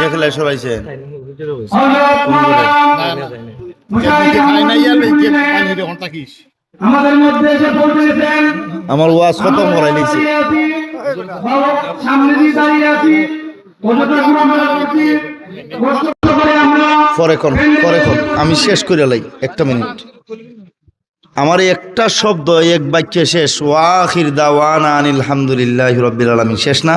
দেখলে আমাদের মধ্যে এসে পৌঁছেছেন। আমার ওয়াজ। সামনে দিয়ে দাঁড়িয়ে আছি। পরে কোন পরে কোন আমি শেষ করে লাই একটা মিনিট। আমার একটা শব্দ এক বাক্যে শেষ। ওয়াখির দাওয়ানা আনিল হামদুলিল্লাহ রব্বিল আলমী শেষ না?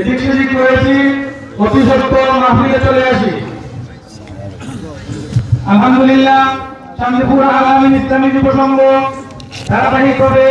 এদিক সেদিক করেছি অতি সত্তর মাহফিলে চলে আসি। আলহামদুলিল্লাহ চান্দিপুর আগামী ইসলামী যুব সংঘ ধারাবাহিকভাবে